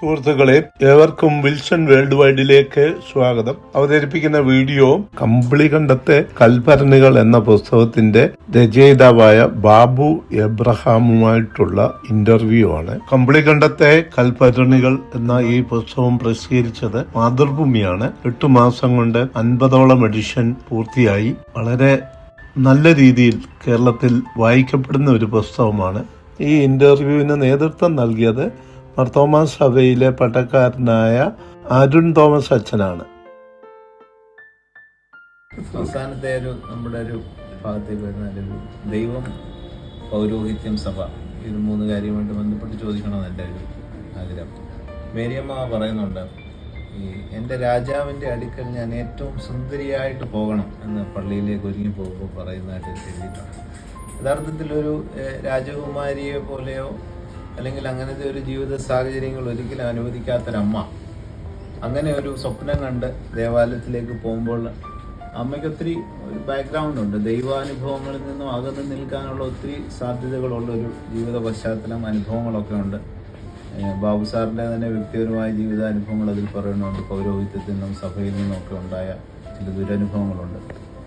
സുഹൃത്തുക്കളെ ഏവർക്കും Wilson world വൈഡിലേക്ക് സ്വാഗതം. അവതരിപ്പിക്കുന്ന വീഡിയോ കമ്പിളി കണ്ടത്തെ കൽഭരണികൾ എന്ന പുസ്തകത്തിന്റെ രചയിതാവായ ബാബു എബ്രഹാമുമായിട്ടുള്ള ഇന്റർവ്യൂ ആണ്. കമ്പിളി കണ്ടത്തെ കൽഭരണികൾ എന്ന ഈ പുസ്തകം പ്രസിദ്ധീകരിച്ചത് മാതൃഭൂമിയാണ്. എട്ടു മാസം കൊണ്ട് അൻപതോളം എഡിഷൻ പൂർത്തിയായി. വളരെ നല്ല രീതിയിൽ കേരളത്തിൽ വായിക്കപ്പെടുന്ന ഒരു പുസ്തകമാണ്. ഈ ഇന്റർവ്യൂവിന് നേതൃത്വം നൽകിയത് മർത്തോമാ സഭയിലെ പട്ടക്കാരനായ അരുൺ തോമസ് അച്ഛനാണ്. അവസാനത്തെ ഒരു നമ്മുടെ ഒരു ഭാഗത്തേക്ക് വരുന്ന ദൈവം പൗരോഹിത്യം സഭ. ഇത് മൂന്ന് കാര്യമായിട്ട് ബന്ധപ്പെട്ട് ചോദിക്കണമെന്ന് എന്റെ ഒരു ആഗ്രഹം. മേരിയമ്മ പറയുന്നുണ്ട് ഈ എന്റെ രാജാവിന്റെ അടുക്കൽ ഞാൻ ഏറ്റവും സുന്ദരിയായിട്ട് പോകണം എന്ന് പള്ളിയിലേക്ക് ഒരുങ്ങി പോകുമ്പോൾ പറയുന്നതായിട്ട് എഴുതിയിട്ടുണ്ട്. യഥാർത്ഥത്തിൽ ഒരു രാജകുമാരിയെ പോലെയോ അല്ലെങ്കിൽ അങ്ങനത്തെ ഒരു ജീവിത സാഹചര്യങ്ങൾ ഒരിക്കലും അനുവദിക്കാത്തൊരമ്മ. അങ്ങനെ ഒരു സ്വപ്നം കണ്ട് ദേവാലയത്തിലേക്ക് പോകുമ്പോൾ അമ്മയ്ക്ക് ഒത്തിരി ബാക്ക്ഗ്രൗണ്ട് ഉണ്ട്. ദൈവാനുഭവങ്ങളിൽ നിന്നും അകന്ന് നിൽക്കാനുള്ള ഒത്തിരി സാധ്യതകളുള്ള ഒരു ജീവിത പശ്ചാത്തലം അനുഭവങ്ങളൊക്കെ ഉണ്ട്. ബാബു സാറിന്റെ തന്നെ വ്യക്തിപരമായ ജീവിതാനുഭവങ്ങൾ അതിൽ പറയുന്നുണ്ട്. പൗരോഹിത്യത്തിൽ നിന്നും സഭയിൽ നിന്നൊക്കെ ഉണ്ടായ ചില ദുരനുഭവങ്ങളുണ്ട്.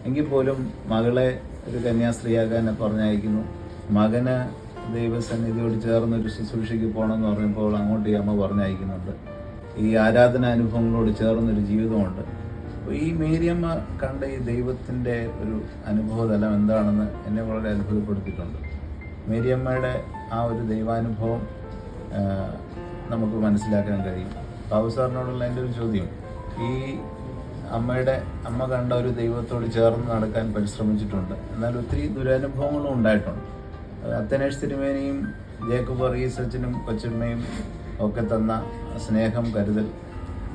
എങ്കിൽ പോലും മകളെ ഒരു കന്യാസ്ത്രീയാകാനെ പറഞ്ഞയക്കുന്നു. മകന് ദൈവസന്നിധിയോട് ചേർന്ന് ഒരു ശുശ്രൂഷയ്ക്ക് പോകണമെന്ന് പറയുമ്പോൾ അങ്ങോട്ട് ഈ അമ്മ പറഞ്ഞയക്കുന്നുണ്ട്. ഈ ആരാധന അനുഭവങ്ങളോട് ചേർന്നൊരു ജീവിതമുണ്ട്. അപ്പോൾ ഈ മേരിയമ്മ കണ്ട ഈ ദൈവത്തിന്റെ ഒരു അനുഭവതലം എന്താണെന്ന് എന്നെ വളരെ അത്ഭുതപ്പെടുത്തിയിട്ടുണ്ട്. മേരിയമ്മയുടെ ആ ഒരു ദൈവാനുഭവം നമുക്ക് മനസ്സിലാക്കാൻ കഴിയും. ബാബു എന്റെ ഒരു ചോദ്യം ഈ അമ്മയുടെ അമ്മ കണ്ട ഒരു ദൈവത്തോട് ചേർന്ന് നടക്കാൻ പരിശ്രമിച്ചിട്ടുണ്ട്. എന്നാൽ ഒത്തിരി ദുരനുഭവങ്ങളും ഉണ്ടായിട്ടുണ്ട്. അത്തനേഷ് തിരുമേനിയും ജേക്കബ് വർഗീസ് അച്ഛനും കൊച്ചമ്മയും ഒക്കെ തന്ന സ്നേഹം കരുതൽ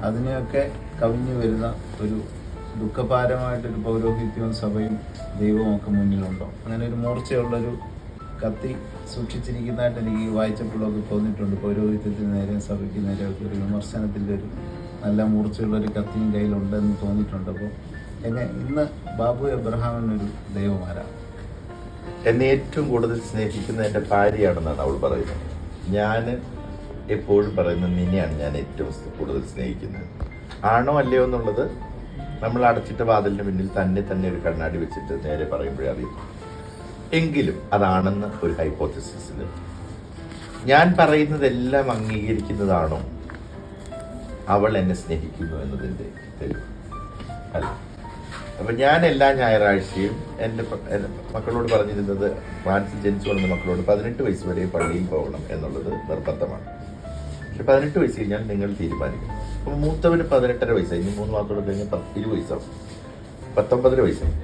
അതിനെയൊക്കെ കവിഞ്ഞു വരുന്ന ഒരു ദുഃഖഭാരമായിട്ടൊരു പൗരോഹിത്യവും സഭയും ദൈവവും ഒക്കെ മുന്നിലുണ്ടോ? അങ്ങനെ ഒരു മൂർച്ചയുള്ളൊരു കത്തി സൂക്ഷിച്ചിരിക്കുന്നതായിട്ട് എനിക്ക് വായിച്ചപ്പോഴൊക്കെ തോന്നിയിട്ടുണ്ട്. പൗരോഹിത്യത്തിന് നേരെ സഭയ്ക്ക് നേരെ ഒക്കെ ഒരു വിമർശനത്തിന്റെ ഒരു നല്ല മൂർച്ചയുള്ളൊരു കത്തിയും കയ്യിലുണ്ടെന്ന് തോന്നിയിട്ടുണ്ട്. അപ്പോൾ എന്നെ ഇന്ന് ബാബു എബ്രഹാമിനൊരു ദൈവമാരാണ് എന്നെ ഏറ്റവും കൂടുതൽ സ്നേഹിക്കുന്ന എന്റെ ഭാര്യയാണെന്നാണ് അവൾ പറയുന്നത്. ഞാൻ എപ്പോഴും പറയുന്നത് നിന്നെയാണ് ഞാൻ ഏറ്റവും കൂടുതൽ സ്നേഹിക്കുന്നത്. ആണോ അല്ലയോ എന്നുള്ളത് നമ്മൾ അടച്ചിട്ട വാതിലിന് മുന്നിൽ തന്നെ തന്നെ ഒരു കണ്ണാടി വെച്ചിട്ട് നേരെ പറയുമ്പോഴേ അറിയും. എങ്കിലും അതാണെന്ന് ഒരു ഹൈപ്പോത്തസിസിൽ. ഞാൻ പറയുന്നതെല്ലാം അംഗീകരിക്കുന്നതാണോ? അവൾ എന്നെ സ്നേഹിക്കുന്നു എന്നതിന്റെ തെളിവ്. അല്ല. അപ്പൊ ഞാൻ എല്ലാ ഞായറാഴ്ചയും എന്റെ മക്കളോട് പറഞ്ഞിരുന്നത് ഫ്രാൻസിൽ ജനിച്ചു വളർന്ന മക്കളോട് പതിനെട്ട് വയസ്സ് വരെ പള്ളിയിൽ പോകണം എന്നുള്ളത് നിർബന്ധമാണ്. പക്ഷെ പതിനെട്ട് വയസ്സ് കഴിഞ്ഞാൽ നിങ്ങൾ തീരുമാനിക്കും. അപ്പോൾ മൂത്തവന് പതിനെട്ടര വയസ്സായി. ഇനി മൂന്ന് മാസത്തോടെ കഴിഞ്ഞാൽ പത്ത് ഇരുപത് വയസ്സാവും. പത്തൊമ്പതര വയസ്സായി.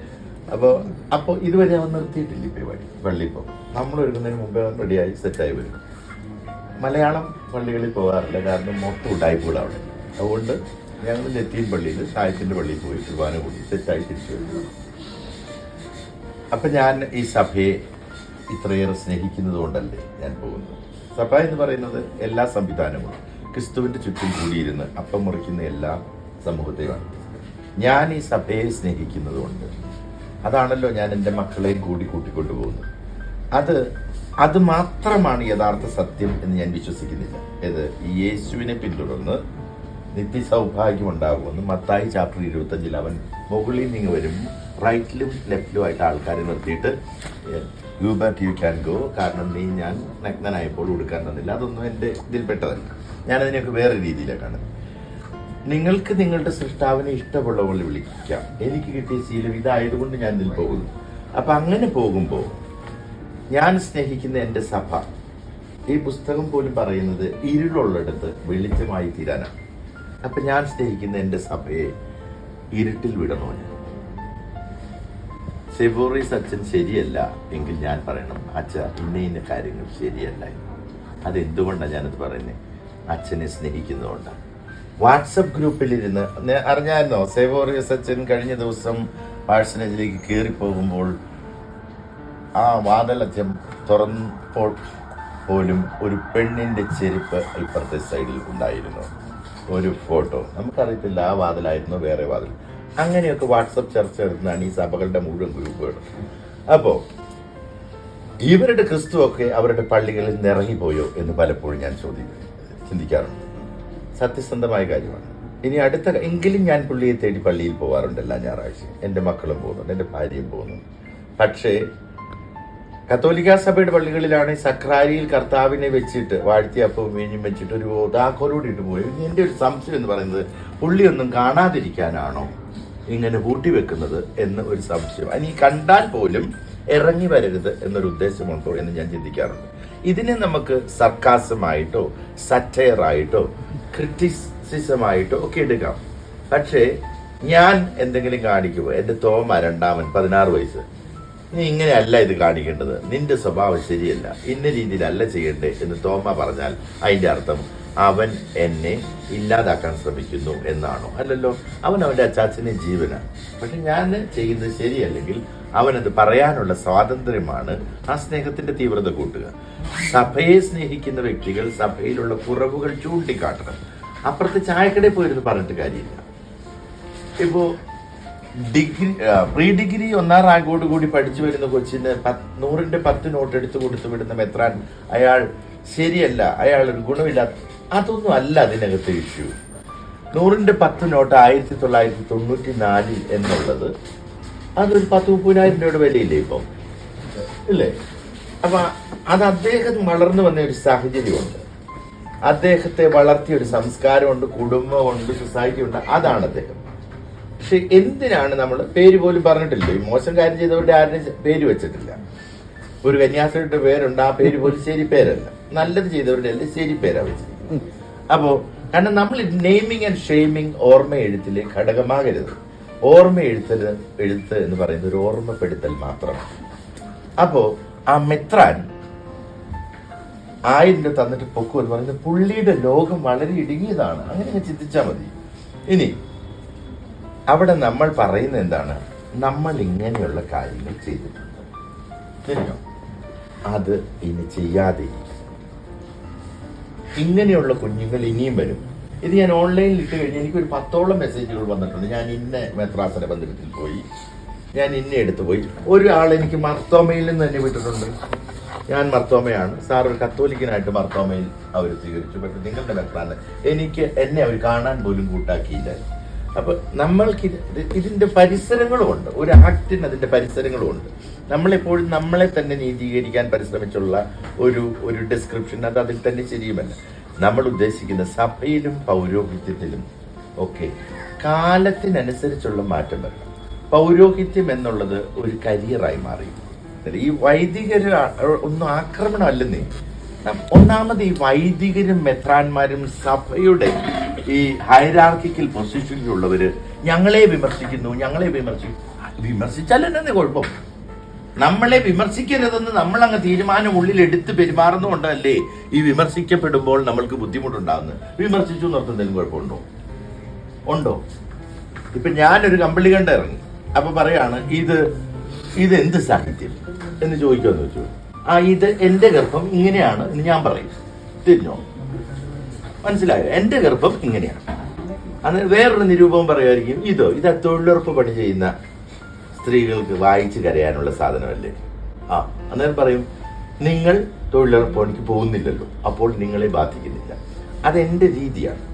അപ്പോൾ അപ്പോൾ ഇതുവരെ അവൻ നിർത്തിയിട്ടില്ല പരിപാടി. പള്ളിയിൽ പോകും നമ്മൾ ഒരുങ്ങുന്നതിന് മുമ്പേ അവൻ റെഡിയായി സെറ്റായി വരും. മലയാളം പള്ളികളിൽ പോകാറില്ല. കാരണം മൊത്തം അവിടെ. അതുകൊണ്ട് ഞങ്ങൾ ലത്തീൻ പള്ളിയിൽ സായത്തിന്റെ പള്ളിയിൽ പോയി കുർബാന കൂടി സെറ്റായി തിരിച്ചു വരും അപ്പം ഞാൻ ഈ സഭയെ ഇത്രയേറെ സ്നേഹിക്കുന്നത് കൊണ്ടല്ലേ ഞാൻ പോകുന്നത്? സഭ എന്ന് പറയുന്നത് എല്ലാ സംവിധാനങ്ങളും ക്രിസ്തുവിന്റെ ചുറ്റും കൂടിയിരുന്ന് അപ്പം മുറിക്കുന്ന എല്ലാ സമൂഹത്തെയുമാണ് ഞാൻ ഈ സഭയെ സ്നേഹിക്കുന്നത് കൊണ്ട്. അതാണല്ലോ ഞാൻ എന്റെ മക്കളെയും കൂടി കൂട്ടിക്കൊണ്ടു പോകുന്നത്. അത് അത് മാത്രമാണ് യഥാർത്ഥ സത്യം എന്ന് ഞാൻ വിശ്വസിക്കുന്നില്ല. ഇത് യേശുവിനെ പിന്തുടർന്ന് നിത്യസൗഭാഗ്യം ഉണ്ടാകുമെന്ന് മത്തായി ചാപ്റ്റർ ഇരുപത്തഞ്ചിൽ അവൻ മുകളിൽ നിന്ന് വരും. റൈറ്റിലും ലെഫ്റ്റിലും ആയിട്ട് ആൾക്കാരെ നിർത്തിയിട്ട് you but you can go കാരണം നീ ഞാൻ നഗ്നനായപ്പോൾ ഉടുക്കാൻ തന്നില്ല. അതൊന്നും എന്റെ ഇതിൽപ്പെട്ടതല്ല ഞാനതിനെയൊക്കെ വേറെ രീതിയിലേക്കാണ്. നിങ്ങൾക്ക് നിങ്ങളുടെ സൃഷ്ടാവിനെ ഇഷ്ടമുള്ള പോലെ വിളിക്കാം. എനിക്ക് കിട്ടിയ ശീലം ഇതായതുകൊണ്ട് ഞാൻ ഇതിൽ പോകുന്നു. അപ്പം അങ്ങനെ പോകുമ്പോൾ ഞാൻ സ്നേഹിക്കുന്ന എന്റെ സഭ ഈ പുസ്തകം പോലും പറയുന്നത് ഇരുളുള്ളിടത്ത് വെളിച്ചമായി തീരാനാണ്. അപ്പൊ ഞാൻ സ്നേഹിക്കുന്ന എന്റെ സഭയെ ഇരുട്ടിൽ വിടണോ ഞാൻ സെബോറീസ് അച്ഛൻ ശരിയല്ല എങ്കിൽ ഞാൻ പറയണം അച്ഛ ഇന്ന ഇന്ന കാര്യങ്ങൾ ശരിയല്ല അതെന്തുകൊണ്ടാണ് ഞാനത് പറയുന്നത് അച്ഛനെ സ്നേഹിക്കുന്നതുകൊണ്ടാണ് വാട്സപ്പ് ഗ്രൂപ്പിലിരുന്ന് അറിഞ്ഞായിരുന്നോ? സെബോറിയസ് സച്ചൻ കഴിഞ്ഞ ദിവസം പാഴ്സനേജിലേക്ക് കയറി പോകുമ്പോൾ ആ വാതിലച്ചം തുറന്നപ്പോൾ പോലും ഒരു പെണ്ണിന്റെ ചെരുപ്പ് ഇപ്പുറത്തെ സൈഡിൽ ഉണ്ടായിരുന്നു. ഒരു ഫോട്ടോ. നമുക്കറിയത്തില്ല ആ വാതിലായിരുന്നു വേറെ വാതിൽ. അങ്ങനെയൊക്കെ വാട്സപ്പ് ചർച്ച എടുത്തതാണ് ഈ സഭകളുടെ മുഴുവൻ ഗ്രൂപ്പുകൾ. അപ്പോൾ ഇവരുടെ ക്രിസ്തുവൊക്കെ അവരുടെ പള്ളികളിൽ നിറങ്ങിപ്പോയോ എന്ന് പലപ്പോഴും ഞാൻ ചോദിക്കും ചിന്തിക്കാറുണ്ട്. സത്യസന്ധമായ കാര്യമാണ്. ഇനി അടുത്ത എങ്കിലും ഞാൻ പുള്ളിയെ തേടി പള്ളിയിൽ പോകാറുണ്ട് എല്ലാ ഞായറാഴ്ചയും. എന്റെ മക്കളും പോകുന്നുണ്ട് എന്റെ ഭാര്യയും പോകുന്നുണ്ട്. പക്ഷേ കത്തോലിക്ക സഭയുടെ പള്ളികളിലാണ് സക്രാരിയിൽ കർത്താവിനെ വെച്ചിട്ട് വാഴ്ത്തിയപ്പവും വീഞ്ഞും വെച്ചിട്ട് ഒരു ഓതാക്കോലോട് ഇട്ട് പോയി. ഇനി എന്റെ ഒരു സംശയം എന്ന് പറയുന്നത് പുള്ളിയൊന്നും കാണാതിരിക്കാനാണോ ഇങ്ങനെ പൂട്ടിവെക്കുന്നത് എന്ന് ഒരു സംശയം. അനി കണ്ടാൽ പോലും ഇറങ്ങി വരരുത് എന്നൊരു ഉദ്ദേശമുണ്ടോ എന്ന് ഞാൻ ചിന്തിക്കാറുണ്ട്. ഇതിനെ നമുക്ക് സർക്കാസമായിട്ടോ സറ്റയറായിട്ടോ ക്രിറ്റിസിസമായിട്ടോ ഒക്കെ എടുക്കാം. പക്ഷേ ഞാൻ എന്തെങ്കിലും കാണിക്കുമ്പോൾ എന്റെ തോമ രണ്ടാമൻ പതിനാറ് വയസ്സ്. നീ ഇങ്ങനെയല്ല ഇത് കാണിക്കേണ്ടത്. നിന്റെ സ്വഭാവം ശരിയല്ല. ഇന്ന രീതിയിലല്ല ചെയ്യണ്ടേ എന്ന് തോമ പറഞ്ഞാൽ അതിന്റെ അർത്ഥം അവൻ എന്നെ ഇല്ലാതാക്കാൻ ശ്രമിക്കുന്നു എന്നാണോ? അല്ലല്ലോ. അവൻ അവന്റെ അച്ചാച്ചനെ ജീവനാണ് പക്ഷെ ഞാൻ ചെയ്യുന്നത് ശരിയല്ലെങ്കിൽ അവനത് പറയാനുള്ള സ്വാതന്ത്ര്യമാണ് ആ സ്നേഹത്തിന്റെ തീവ്രത കൂട്ടുക. സഭയെ സ്നേഹിക്കുന്ന വ്യക്തികൾ സഭയിലുള്ള കുറവുകൾ ചൂണ്ടിക്കാട്ടണം. അപ്പുറത്ത് ചായക്കടയിൽ പോയിരുന്നു പറഞ്ഞിട്ട് കാര്യമില്ല. ഇപ്പോ ഡിഗ്രി പ്രീ ഡിഗ്രി ഒന്നാം റാങ്കോട് കൂടി പഠിച്ചു വരുന്ന കൊച്ചിന് നൂറിന്റെ പത്ത് നോട്ട് എടുത്തു കൊടുത്തു വിടുന്ന മെത്രാൻ അയാൾ ശരിയല്ല അയാൾ ഒരു ഗുണമില്ലാത്ത അതൊന്നും അല്ല അതിനകത്ത് ഇഷ്യൂ നൂറിന്റെ പത്ത് നോട്ട് ആയിരത്തി തൊള്ളായിരത്തി തൊണ്ണൂറ്റി നാലിൽ എന്നുള്ളത് അതൊരു പത്ത് മുപ്പതിനായിരം രൂപയുടെ വിലയില്ലേ ഇപ്പം? ഇല്ലേ? അപ്പൊ അത് അദ്ദേഹം വളർന്നു വന്ന ഒരു സാഹചര്യമുണ്ട്. അദ്ദേഹത്തെ വളർത്തിയ ഒരു സംസ്കാരമുണ്ട് കുടുംബമുണ്ട് സൊസൈറ്റി ഉണ്ട് അതാണ് അദ്ദേഹം. പക്ഷെ എന്തിനാണ് നമ്മൾ പേര് പോലും പറഞ്ഞിട്ടില്ല? ഈ മോശം കാര്യം ചെയ്തവരുടെ ആരും പേര് വെച്ചിട്ടില്ല. ഒരു കന്യാസ്ത്രീയുടെ പേരുണ്ട് ആ പേര് പോലും ശരി പേരല്ല. നല്ലത് ചെയ്തവരുടെ അല്ലെങ്കിൽ ശരി പേരാ വെച്ചിരിക്കുന്നത്. അപ്പോ കാരണം നമ്മൾ നെയ്മിങ് ആൻഡ് ഷെയ്മിങ് ഓർമ്മ എഴുത്തിലെ ഘടകമാകരുത്. ഓർമ്മ എഴുത്തൽ എഴുത്ത് എന്ന് പറയുന്നത് ഒരു ഓർമ്മപ്പെടുത്തൽ മാത്രമാണ്. അപ്പോ ആ മെത്രാൻ ആയിരം രൂപ തന്നിട്ട് പൊക്കു എന്ന് പറയുന്നത് പുള്ളിയുടെ ലോകം വളരെ ഇടുങ്ങിയതാണ്. അങ്ങനെ അങ്ങ് ചിന്തിച്ചാൽ മതി. ഇനി അവിടെ നമ്മൾ പറയുന്ന എന്താണ്? നമ്മൾ ഇങ്ങനെയുള്ള കാര്യങ്ങൾ ചെയ്തിട്ടുണ്ട്. ശരിയോ അത് ഇനി ചെയ്യാതെ ഇങ്ങനെയുള്ള കുഞ്ഞുങ്ങൾ ഇനിയും വരും. ഇത് ഞാൻ ഓൺലൈനിൽ ഇട്ട് കഴിഞ്ഞാൽ എനിക്കൊരു പത്തോളം മെസ്സേജുകൾ വന്നിട്ടുണ്ട്. ഞാൻ ഇന്ന മെത്രാസന ബന്ധത്തിൽ പോയി. ഞാൻ ഇന്ന എടുത്തു പോയി. ഒരാൾ എനിക്ക് മർത്തോമയിൽ നിന്ന് തന്നെ വിട്ടിട്ടുണ്ട്. ഞാൻ മർത്തോമയാണ്. സാർ ഒരു കത്തോലിക്കനായിട്ട് മർത്തോമയിൽ അവർ സ്വീകരിച്ചു. പക്ഷെ നിങ്ങളുടെ മെത്രാന്ന് എനിക്ക് എന്നെ അവർ കാണാൻ പോലും കൂട്ടാക്കിയില്ല. അപ്പൊ നമ്മൾക്ക് ഇത് ഇതിന്റെ പരിസരങ്ങളുമുണ്ട് ഒരു ആക്ടിന് അതിന്റെ പരിസരങ്ങളുമുണ്ട് നമ്മളെപ്പോഴും നമ്മളെ തന്നെ നീതീകരിക്കാൻ പരിശ്രമിച്ചുള്ള ഒരു ഒരു ഡിസ്ക്രിപ്ഷൻ അത് അതിൽ തന്നെ ശരിയുമല്ല. നമ്മൾ ഉദ്ദേശിക്കുന്ന സഭയിലും പൗരോഹിത്യത്തിലും ഒക്കെ കാലത്തിനനുസരിച്ചുള്ള മാറ്റം വരണം. പൗരോഹിത്യം എന്നുള്ളത് ഒരു കരിയറായി മാറി. ഈ വൈദികർ ഒന്നും ആക്രമണമല്ലെന്നേ ഒന്നാമത് ഈ വൈദികരും മെത്രാന്മാരും സഭയുടെ ഈ ഹൈറാർക്കിക്കൽ പൊസിഷനിലുള്ളവർ ഞങ്ങളെ വിമർശിക്കുന്നു ഞങ്ങളെ വിമർശിക്കുന്നു വിമർശിച്ചാൽ എന്നെ കുഴപ്പം? നമ്മളെ വിമർശിക്കരുതെന്ന് നമ്മൾ അങ്ങ് തീരുമാനം ഉള്ളിൽ എടുത്ത് പെരുമാറുന്നുകൊണ്ടല്ലേ ഈ വിമർശിക്കപ്പെടുമ്പോൾ നമ്മൾക്ക് ബുദ്ധിമുട്ടുണ്ടാകുന്നത് വിമർശിച്ചു നിർത്തുന്നതിലും കുഴപ്പമുണ്ടോ? ഉണ്ടോ? ഇപ്പൊ ഞാനൊരു കമ്പിളി കണ്ട് ഇറങ്ങി അപ്പൊ പറയാണ് ഇത് ഇത് എന്ത് സാഹിത്യം? എന്ന് ചോദിക്കുമെന്ന് വെച്ചു. ആ ഇത് എന്റെ ഗർഭം ഇങ്ങനെയാണ് എന്ന് ഞാൻ പറയും. തിരിഞ്ഞോ മനസ്സിലായോ? എന്റെ ഗർഭം ഇങ്ങനെയാണ്. അന്ന് വേറൊരു നിരൂപം പറയുമായിരിക്കും ഇതോ ഇത് തൊഴിലുറപ്പ് പണി ചെയ്യുന്ന സ്ത്രീകൾക്ക് വായിച്ച് കരയാനുള്ള സാധനമല്ലേ? ആ അന്നേരം പറയും നിങ്ങൾ തൊഴിലുറപ്പ് പണിക്ക് പോകുന്നില്ലല്ലോ അപ്പോൾ നിങ്ങളെ ബാധിക്കുന്നില്ല. അതെന്റെ രീതിയാണ്.